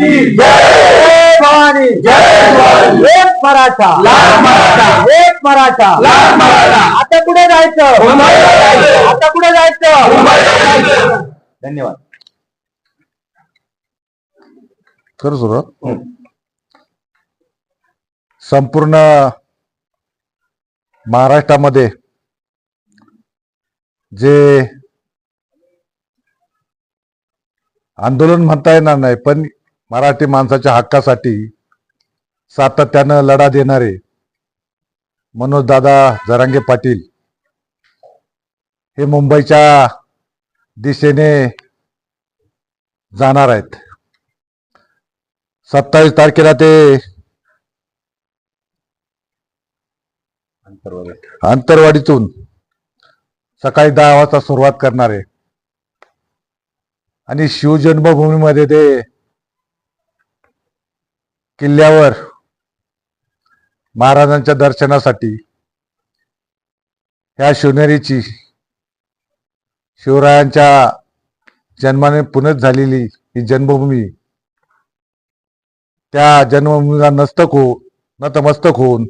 की जय भवानी जय एक मराठा. एक मराठा. आता कुठे जायचं? आता कुठे जायचं? धन्यवाद. खरं सुरुवात संपूर्ण महाराष्ट्रामध्ये जे आंदोलन म्हणता येणार नाही पण मराठी माणसाच्या हक्कासाठी सातत्यानं लढा देणारे मनोजदादा जरांगे पाटील हे मुंबईच्या दिशेने जाणार आहेत. सत्तावीस तारखेला ते अंतरवाडीतून सकाळी दहा वाजता सुरुवात करणार आहे. आणि शिवजन्मभूमीमध्ये ते किल्ल्यावर महाराजांच्या दर्शनासाठी ह्या शिवनेरीची शिवरायांच्या जन्माने पुनत झालेली ही जन्मभूमी त्या जन्मभूमीला नस्तक हो नतमस्तक होऊन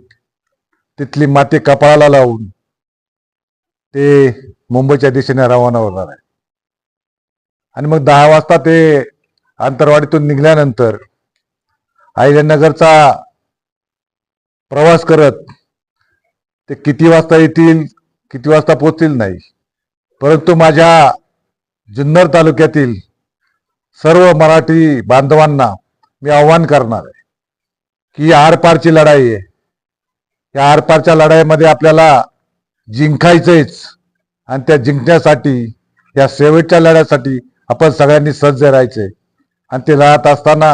तिथली माती कपाळाला लावून ते मुंबईच्या दिशेने रवाना होणार आहे. आणि मग दहा वाजता ते आंतरवाडीतून निघाल्यानंतर अहिल्यानगरचा प्रवास करत ते किती वाजता येतील किती वाजता पोचतील नाही. परंतु माझ्या जुन्नर तालुक्यातील सर्व मराठी बांधवांना मी आव्हान करणार आहे की ही आरपारची लढाई आहे. या आरपारच्या लढाईमध्ये आपल्याला जिंकायचंच आणि त्या जिंकण्यासाठी या शेवटच्या लढ्यासाठी आपण सगळ्यांनी सज्ज राहायचे आणि ते लढत असताना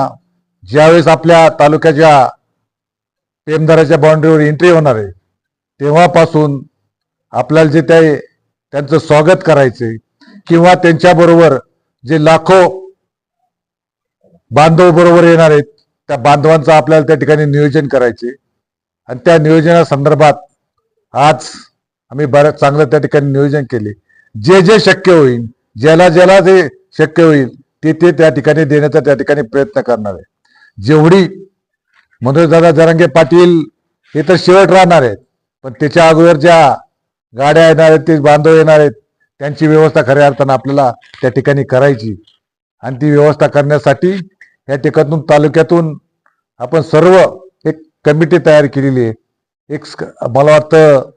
ज्यावेळेस आपल्या तालुक्याच्या टेमदाराच्या बाउंड्रीवर एंट्री होणार आहे तेव्हापासून आपल्याला जे ते त्यांचं स्वागत करायचे किंवा त्यांच्याबरोबर जे लाखो बांधव बरोबर येणार आहेत त्या बांधवांचं आपल्याला त्या ठिकाणी नियोजन करायचे आणि त्या नियोजनासंदर्भात आज आम्ही बऱ्याच चांगलं त्या ठिकाणी नियोजन केले. जे जे शक्य होईल ज्याला ज्याला जे शक्य होईल ते ते त्या ठिकाणी देण्याचा त्या ठिकाणी प्रयत्न करणार आहे. जेवढी मनोजदादा जरांगे पाटील हे तर शेवट राहणार आहेत. पण त्याच्या अगोदर ज्या गाड्या येणार आहेत ते बांधव येणार आहेत त्यांची व्यवस्था खऱ्या अर्थानं आपल्याला त्या ठिकाणी करायची. आणि ती व्यवस्था करण्यासाठी या ठिकाणून तालुक्यातून आपण सर्व एक कमिटी तयार केलेली आहे. एक स्क- मला वाटतं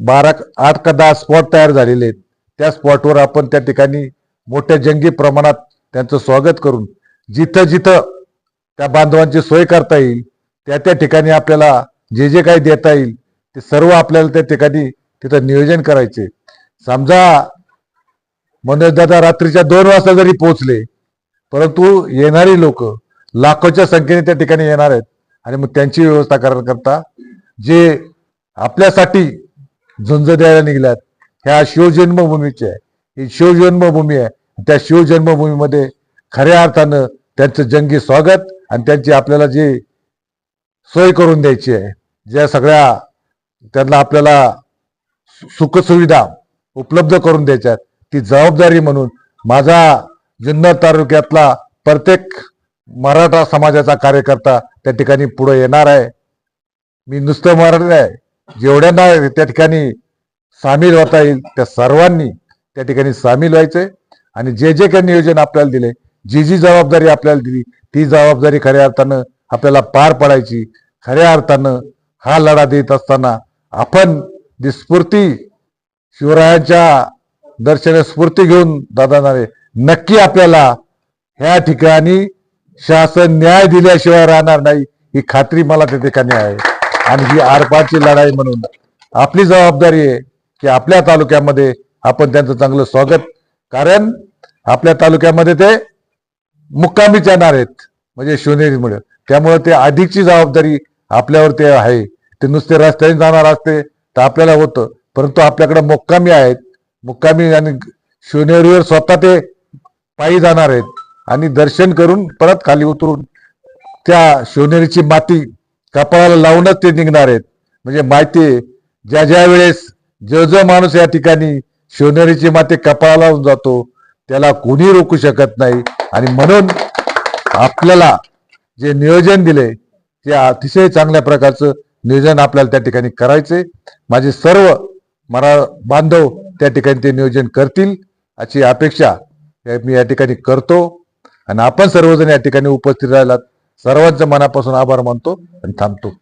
बारा आठ का दहा स्पॉट तयार झालेले आहेत. त्या स्पॉटवर आपण त्या ठिकाणी मोठ्या जंगी प्रमाणात त्यांचं स्वागत करून जिथं जिथं त्या बांधवांची सोय करता येईल. त्या त्या ठिकाणी आपल्याला जे जे काही देता येईल ते सर्व आपल्याला त्या ठिकाणी तिथं नियोजन करायचे. समजा मनोजदादा रात्रीच्या दोन वाजता जरी पोहोचले परंतु येणारी लोक लाखोच्या संख्येने त्या ठिकाणी येणार आहेत आणि मग त्यांची व्यवस्था करण्याकरता जे आपल्यासाठी झुंज द्यायला निघल्यात ह्या शिवजन्मभूमीची आहे. ही शिवजन्मभूमी आहे. त्या शिवजन्मभूमीमध्ये खऱ्या अर्थानं त्यांचं जंगी स्वागत आणि त्यांची आपल्याला जी सोय करून द्यायची आहे ज्या सगळ्या त्यांना आपल्याला सुखसुविधा उपलब्ध करून द्यायच्या आहेत ती जबाबदारी म्हणून माझा जुन्नर तालुक्यातला प्रत्येक मराठा समाजाचा कार्यकर्ता त्या ठिकाणी पुढे येणार आहे. मी नुसतं मराठी आहे जेवढ्यांना त्या ठिकाणी सामील होता येईल त्या सर्वांनी त्या ठिकाणी सामील व्हायचे आणि जे जे काही नियोजन आपल्याला दिले जी जी जबाबदारी आपल्याला दिली ती जबाबदारी खऱ्या अर्थानं आपल्याला पार पडायची. खऱ्या अर्थानं हा लढा देत असताना आपण जी स्फूर्ती शिवरायांच्या दर्शने स्फूर्ती घेऊन दादानारे नक्की आपल्याला ह्या ठिकाणी शासन न्याय दिल्याशिवाय राहणार नाही ही खात्री मला त्या ठिकाणी आहे आणि ही आरपारची लढाई म्हणून. आपली जबाबदारी आहे की आपल्या तालुक्यामध्ये आपण त्यांचं चांगलं स्वागत कारण आपल्या तालुक्यामध्ये ते मुक्कामी जाणार आहेत. म्हणजे शिवनेरीमुळे. त्यामुळे ते अधिकची जबाबदारी आपल्यावर ते आहे. ते नुसते रस्त्याने जाणार असते तर आपल्याला होतं. परंतु आपल्याकडे मुक्कामी आहेत. मुक्कामी आणि शिवनेरीवर स्वतः ते पायी जाणार आहेत. आणि दर्शन करून परत खाली उतरून त्या शिवनेरीची माती कपाळाला लावूनच ते निघणार आहेत. म्हणजे माहिती आहे, ज्या ज्या वेळेस जो जो माणूस या ठिकाणी शिवनेरीची माती कपाळाला लावून जातो त्याला कोणी रोखू शकत नाही. आणि म्हणून आपल्याला जे नियोजन दिले ते अतिशय चांगल्या प्रकारचं नियोजन आपल्याला त्या ठिकाणी करायचे माझे सर्व मरा बांधव त्या ठिकाणी ते नियोजन करतील अशी अपेक्षा हे मी या ठिकाणी करतो. आणि आपण सर्वजण या ठिकाणी उपस्थित राहिलात. सर्वांचं मनापासून आभार मानतो आणि थांबतो.